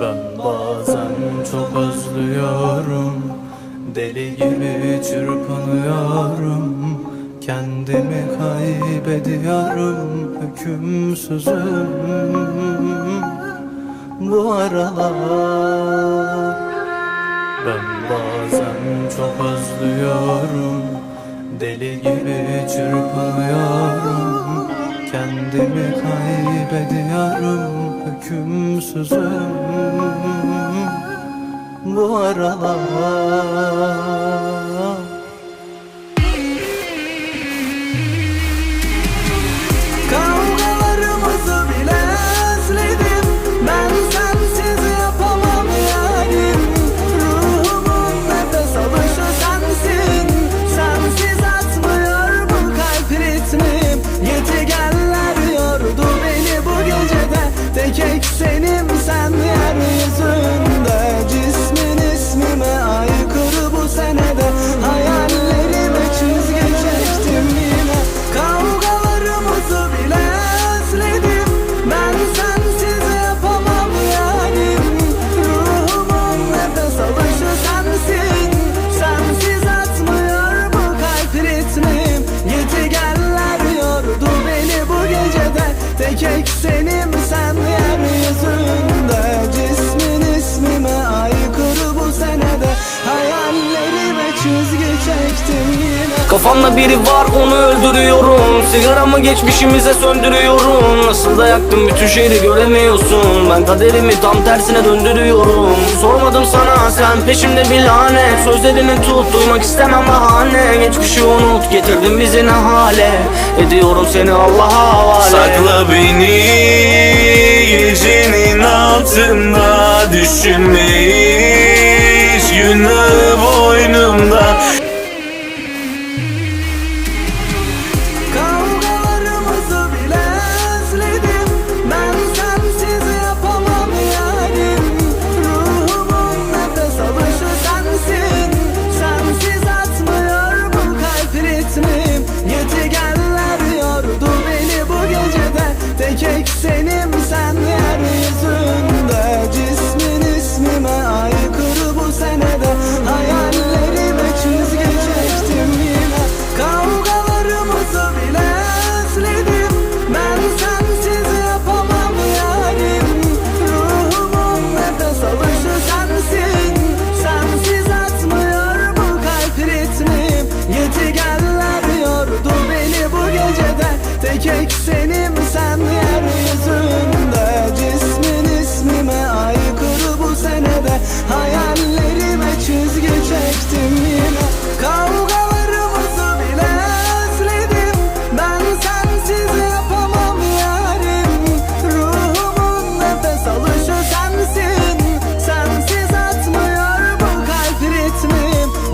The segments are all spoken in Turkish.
Ben bazen çok özlüyorum. Deli gibi çırpınıyorum. Kendimi kaybediyorum. Hükümsüzüm. Bu aralar Ben bazen çok özlüyorum. Deli gibi çırpınıyorum. Kendimi kaybediyorum Hükümsüzüm. Bu aralar Kafamda biri var onu öldürüyorum. Sigaramı geçmişimize söndürüyorum. Nasıl da yaktım bütün şehri göremiyorsun. Ben kaderimi tam tersine döndürüyorum. Sormadım sana sen peşimde bir lanet Sözlerini tut duymak istemem bahane. Geçmişi unut getirdin bizi ne hale? Ediyorum seni Allah'a havale. Sakla beni gecenin altında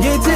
예제